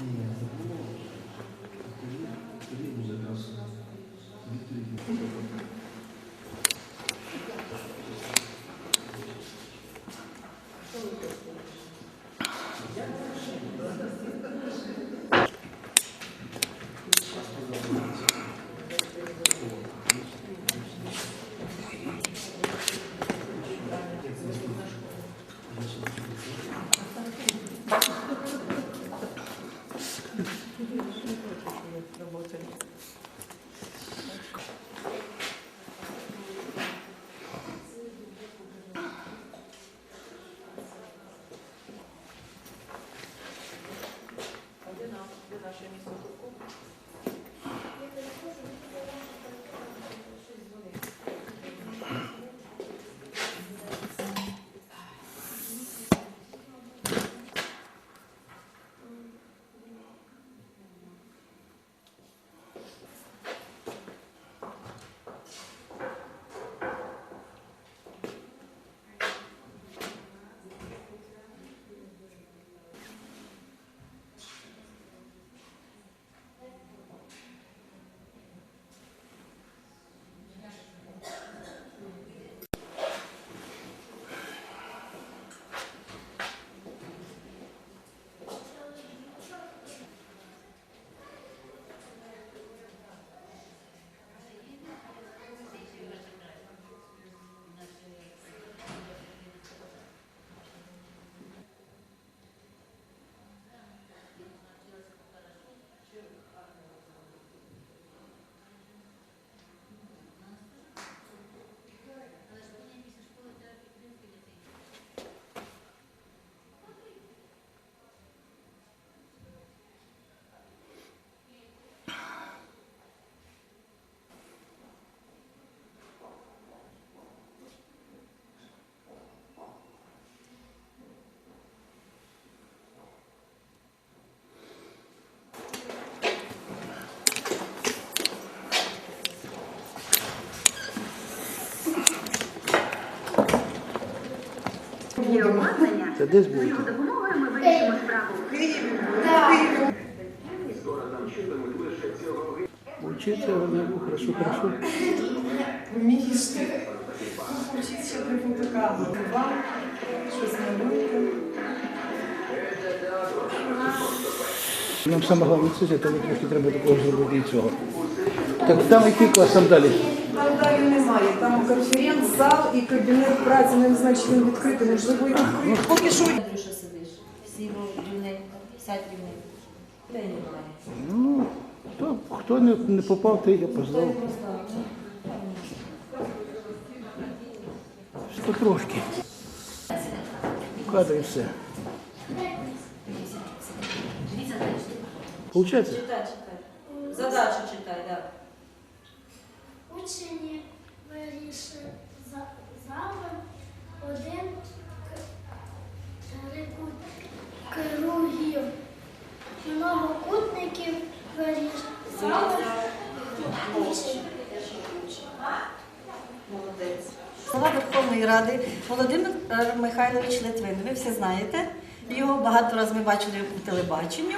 Yeah. Alexandre Це десь будете? Учиться вони хорошо, хорошо. Вмієте. Учіться при фотокамеру. Вам щось малюєте. Нам саме головне це, але трошки треба такого зробити і цього. Так там який клас там далі? Далі немає. Там конференц-зал і кабінет праці. Не значить він відкритий. Можливо, і відкритий. Поки що Андрюша сидиш, всі рівненько, сядь рівненько. Де немає? Ну, то, хто не, не попав, той я позвав. Що трошки. Кадр і все. Получається? Читай, читай. Задачу читай, так. Учені вирішили один кругів. Многокутників вирішали учень. Молодець. Голова Верховної Ради Володимир е, Михайлович Литвин. Ви всі знаєте. Його багато разів ми бачили по телебаченню.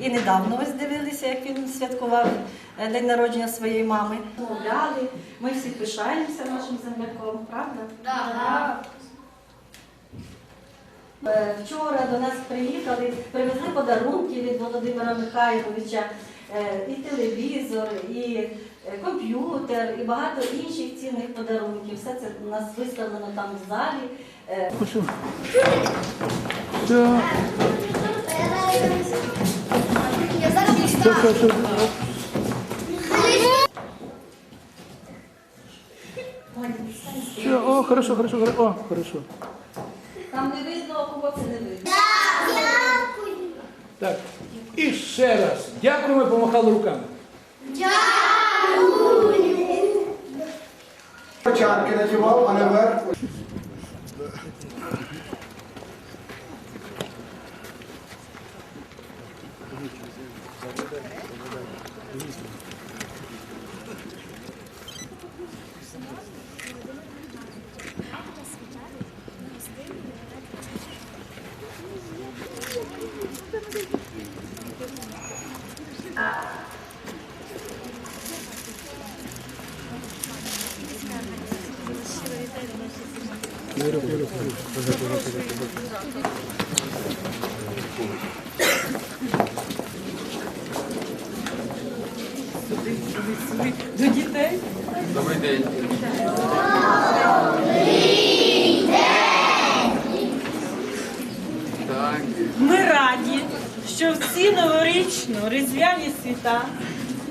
І недавно ось дивилися, як він святкував е, день народження своєї мами. Мовляли, ми всі пишаємося нашим земляком, правда? Е, Вчора до нас приїхали, привезли подарунки від Володимира Михайловича, е, і телевізор, і комп'ютер, і багато інших цінних подарунків. Все це у нас виставлено там в залі. Хочу. Так, Я зараз що? Що? О, хорошо, хорошо, хорошо. О, хорошо. Там не видно, а кого це не видно. Так. І ще раз. Дякуємо, помахали руками. Початки надівав, а наверх. до дітей. Ми раді, ці новорічно-різдвяні свята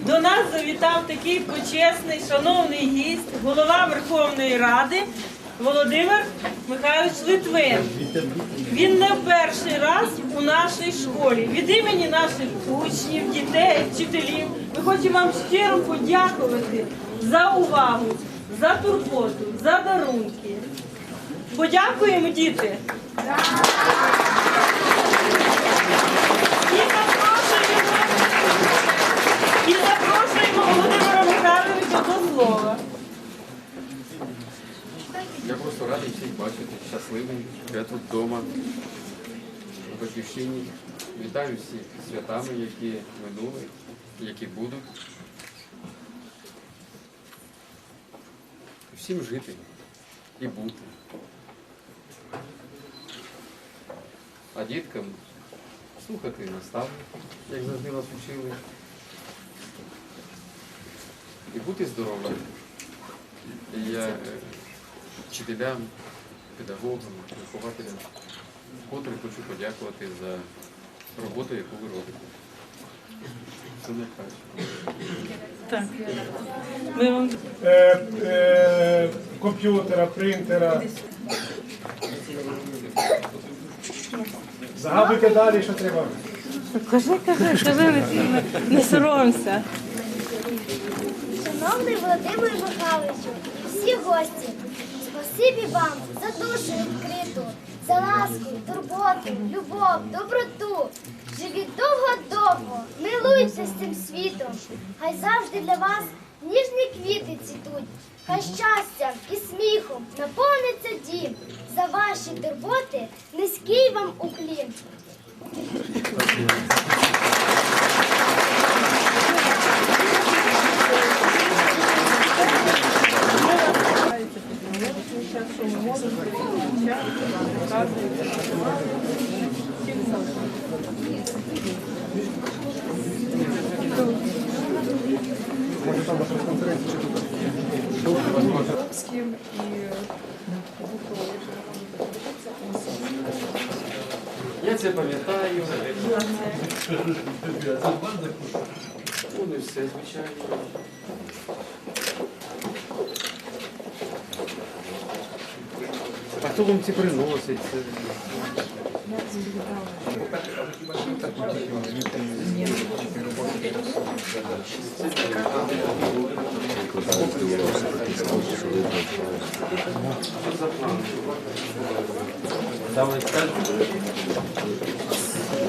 до нас завітав такий почесний, шановний гість, голова Верховної Ради Володимир Михайлович Литвин. Він не перший раз у нашій школі. Від імені наших учнів, дітей, вчителів ми хочемо вам щиро подякувати за увагу, за турботу, за дарунки. Подякуємо, діти! І запрошуємо, і запрошуємо Володимира Михайловича до слова. Я просто радий всіх бачити, щасливий, я тут вдома, у батьківщині. Вітаю всіх святами, які минули, які будуть. Всім жити і бути. А діткам слухати наставників, як завжди нас вчили. І бути здоровим. І я е, вчителям, педагогам, вихователям, вкотре хочу подякувати за роботу, яку ви робите. Це найкраще. Ми вам е, е, комп'ютера, принтера. Загадуйте далі, що треба. кажи, кажи, кажи, не, не соромся. Шановний Володимир Михайловичу, всі гості, спасибі вам за душу відкриту, за ласку, турботу, любов, доброту. Живіть довго-довго, милуйтеся з цим світом. Хай завжди для вас ніжні квіти цвітуть, хай щастям і сміхом наповниться дім. За ваші турботи низький вам уклін. Ну, не все, звичайно. А хто вам ці приносить? Це- Що за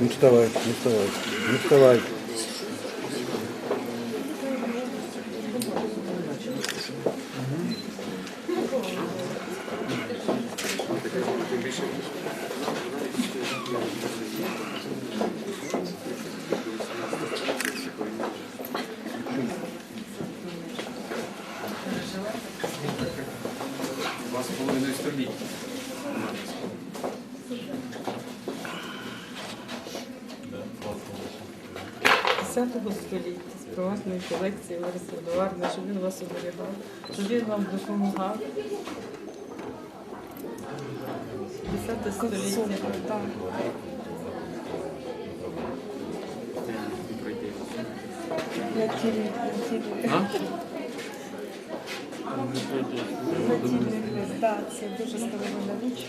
Не вставай, не вставай, не вставай. Два з половиною століття. Десятого століття з колекції Лариси Едуардівни, щоб він вас оберігав, щоб він вам допомагав. Десяте століття. А? Так, це дуже старовина річ.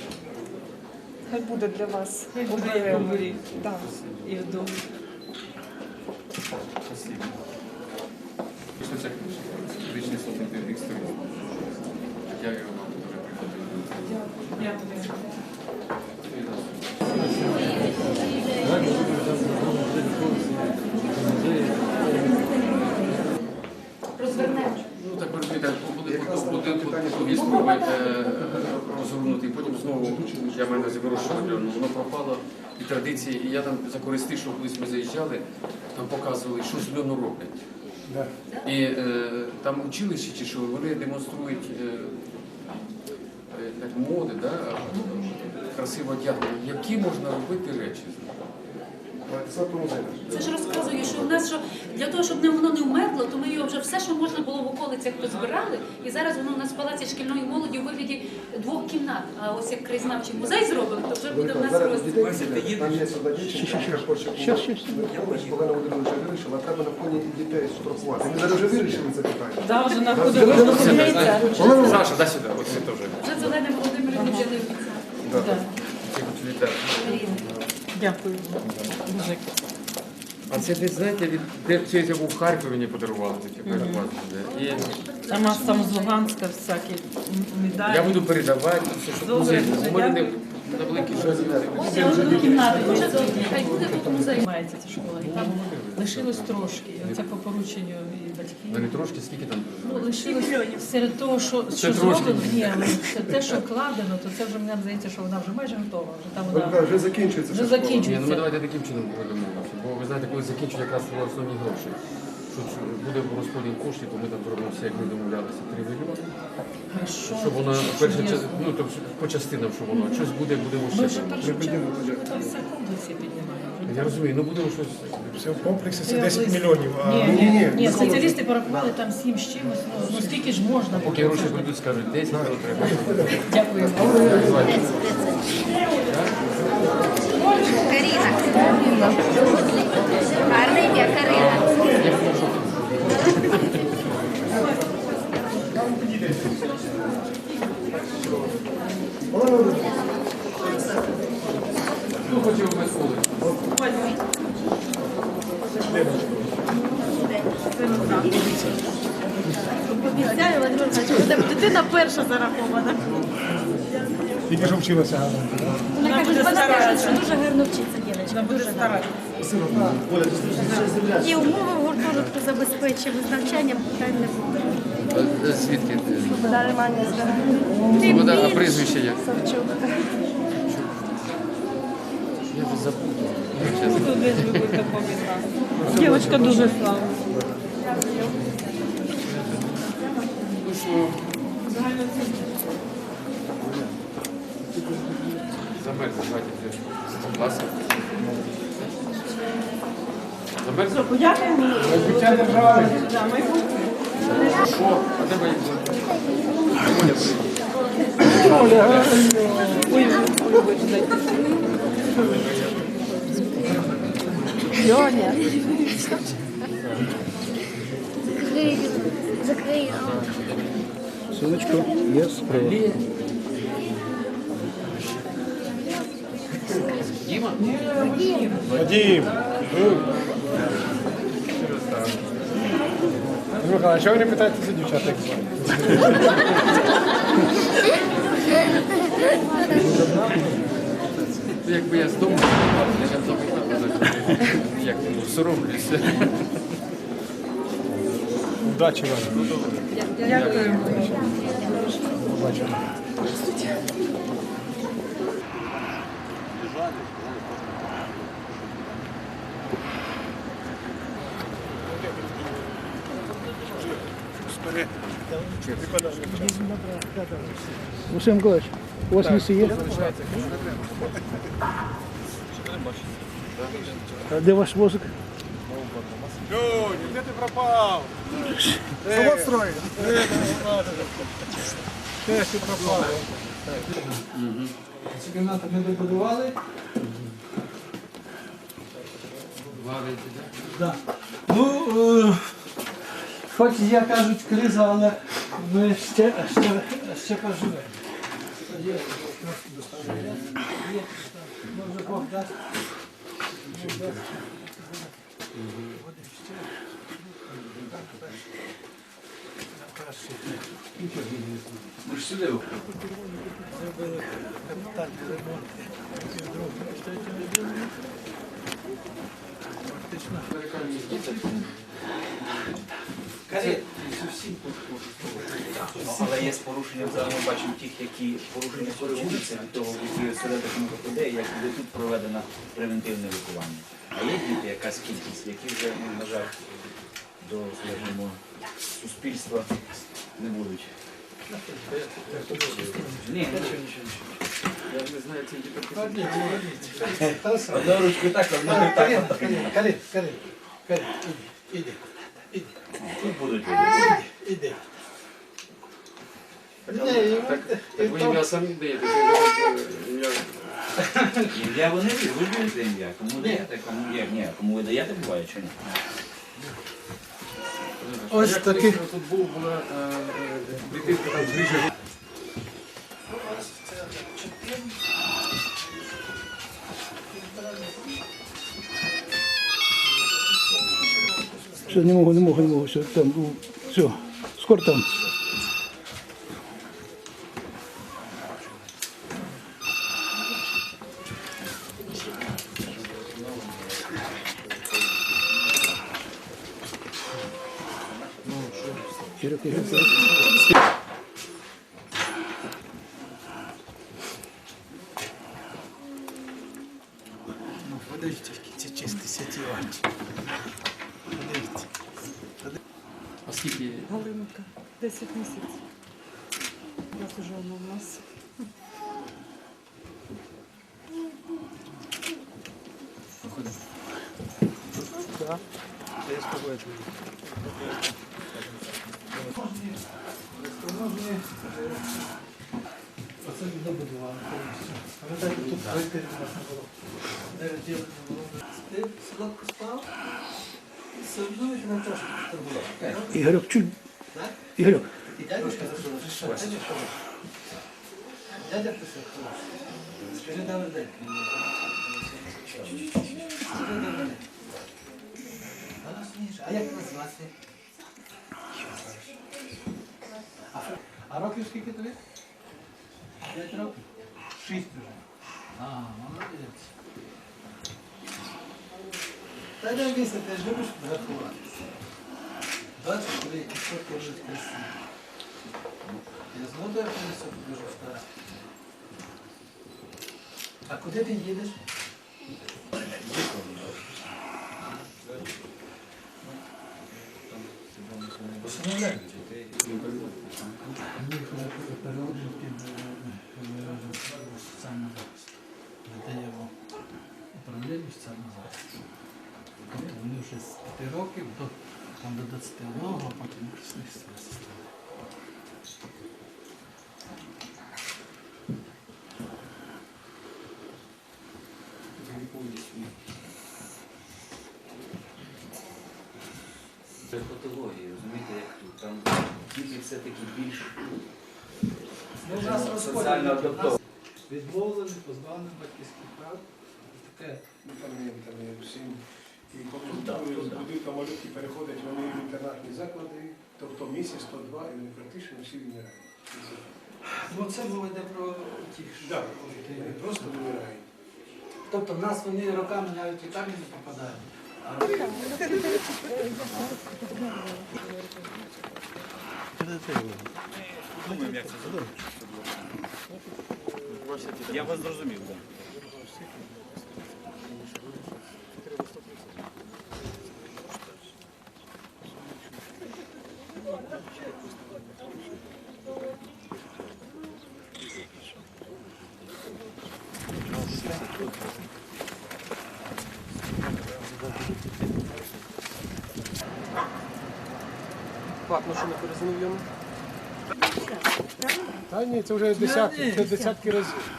Хай буде для вас. Хай буде як. Так. І вдома. Спасибо. Цих вічний слухати історії. Я його вам дуже. Дякую. Ну так розумієте, буде е, розгорнути, і потім знову я маю на вирощування, ну, воно пропало і традиції. І я там за користи, що колись ми заїжджали, там показували, що з льону роблять. І е, там училище, чи що вони демонструють е, е, як моди, да, красиво одягнення, які можна робити речі. Це ж розказує, що в нас що для того, щоб воно не вмерло, то ми його вже все, що можна було в околицях, позбирали. І зараз воно у нас в палаці шкільної молоді у вигляді двох кімнат. А ось як краєзнавчий музей зробимо, то вже буде в нас розділ. Там є одна дівчинка, яка хоче Щас, щас, щас. Олена Володимировича вирішила, а треба на фоні дітей сфотографувати. Ми зараз вже вирішили це питання. Да, вже на ходу Саша, дай сюди, ось це теж. Вже. Дякую. А це десь, знаєте, від де це я був в Харкові мені подарували таке mm І Там нас там з Луганська всякі медалі. я буду передавати все, що Добре, музей. дуже У мене не дякую. на великій шансі. Ось я кімнату, дуже добре. Хай буде тут музей. Займається ця школа. І там лишилось трошки. Це Оце по порученню і батьків. не трошки скільки там. Ну, лишилось серед того, що, що зроблено, ні, але це те, що вкладено, то це вже мені здається, що вона вже майже готова. Вже там вона Вже закінчується. вже закінчується. Ні, ну ми давайте таким чином будемо. Бо ви знаєте, коли закінчують якраз основні гроші. Що що буде розподіл коштів, то ми там зробимо все, як ми домовлялися, 3 мільйони. Хорошо. Щоб воно перше Ні. ча- ну тобто по частинам, що воно щось буде, будемо Ми ще. там. першу чергу там все комплексі піднімаємо. Я розумію, ну будемо щось. Все в комплексі це 10 мільйонів. А Ні, ні, ні, ні, спеціалісти порахували там сім з чимось, ну, ну скільки ж можна. Поки гроші прийдуть, скажуть, 10 треба. Дякую. Каріна. Гарне ім'я Карина. Хотів? Обіцяю, Михайлович, дитина перша зарахована. Тільки що вчилася гарно. Вона буде старатися. Дуже гарно вчиться, дівчинка. Вона буде старатися. І умови в гуртожитку забезпечимо. З навчанням питань не буде. Е, Звідки? ти? Свобода Романівна. Свобода, а прізвище як? Савчук. Я вже забув. Тут десь ви будете пам'ятати. Дівчинка дуже славна. Замерзли, бачите, вже. Класно. Замерзли? Подякуємо. Життя держави. Да, майбутнє. Що? А де мої були? Ой, ой, вибачте. Льоня. Закрию. Закрию. Сонечко, є справа. Діма? Вадим. Михайло, а чого ви не питаєтеся дівчат, як звати? Ну, Якби я з дому я б запитав, як соромлюся. Удачі вам. Дякую. Побачимо. Василь Миколаївич, у вас місце є? А де ваш возик? Льоня, де ти пропав? Завод строит. Де ти пропав? Цю кімнату ми добудували. Варите, так? Да. Ну, е, хоч я кажуть криза, але ми ще, ще, ще поживемо. Може Бог дасть. Зробили капітальний ремонт. Фактично. Але є з порушення, зараз ми бачимо тих, які порушення коригуються від того, які осередок людей, як буде тут проведено превентивне лікування. А є діти, якась кількість, які вже, ну, на жаль, до скажімо, суспільства не будуть. Ні, нічого, нічого, нічого. Я не знаю, ці діти. Одну ручку так, одну так. Карин, Карин, Карин, іди, іди, Тут будуть. іди. Так, ви ім'я самі даєте. ім'я. Вони ви ж ім'я. Кому даєте, кому є. Ні, кому ви даєте, буває чи ні? Ось такий. Тут був, була е, е, дитинка там зріже. Все, не можу, не можу, не можу. Все, там, ну, все, скоро там. Ігор, Ігор, Ігор. Подивіться, які ці чисті святі очі. Подивіться. А скільки? Галинка, 10 місяців. Раз уже вона у нас. Я з тобою. Оце добудували. Пам'ятаєте, тут Розкажи, власне, було. Де розділено було. Ти солодко спав? Все одно ж на трошки турбував. Ігорюк, чуть. Ігорюк. І дядюшка за що? Дядя хороший. Скажи добрий день. Скажи добрий день. А як вас? А, років скільки тобі? П'ять років? Шість уже. А, молодець. Та бійся, ти ж любиш рахуватися. Бачиш, коли які фотки вже красиві. Я знову принесу дуже стара. А куди ти їдеш? Перероджені в соціальний захист. Надаємо управлінню соціального захисту. Тобто вони вже з 5 років до, там, до 21, а потім красиві системи. Це патологія, розумієте, як тут. Там діти все-таки більш Ну, в нас соціально адаптовані. Відмовлені, позбавлені батьківських прав. Таке. Ну, Там є, там є всім. І коли з будинку малютки переходять вони в інтернатні заклади, тобто місяць, то два, і вони практично всі вмирають. Ну, це мова йде про тих. що- Так, вони просто вмирають. Тобто в нас вони роками навіть в лікарні не попадають. А Думаємо, як це зробити. Я вас зрозумів, так. Що не перезвонив? Та ні, це вже десятки, це десятки разів.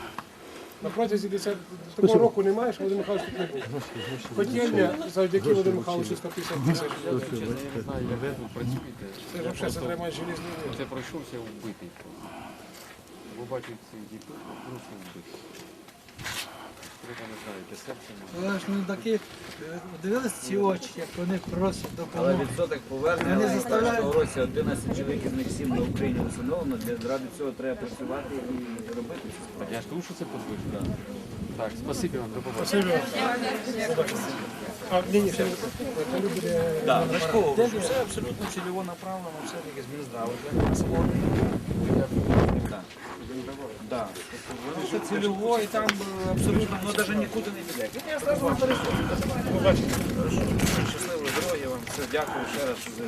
На протязі десят... такого року немає, що Володимир Михайлович тут не був. Котельня завдяки Володимиру Михайловичу 150 тисяч. Я не знаю, я веду, працюєте. Це ж взагалі це треба желізний вир. Це пройшовся вбитий. Бо бачу ці діти, просто вбитий. Треба не знаю, яке серце має. Але ж ну такі, дивились ці очі, як вони просять Але відсоток повернення Вони в заставляють. 21 році 11 чоловік із них 7 на Україні встановлено. Для ради цього треба працювати і робити справи. Я ж кажу, що це подвижно. Так, спасибі вам, до побачення. Так, Рашково, все абсолютно цільово направлено, все-таки з Мінздраву для. Так. Воно все цільово і там е, абсолютно, воно навіть нікуди не піде. Я сразу вам переходжу. Побачите. Щасливої вам. Все, дякую ще раз. за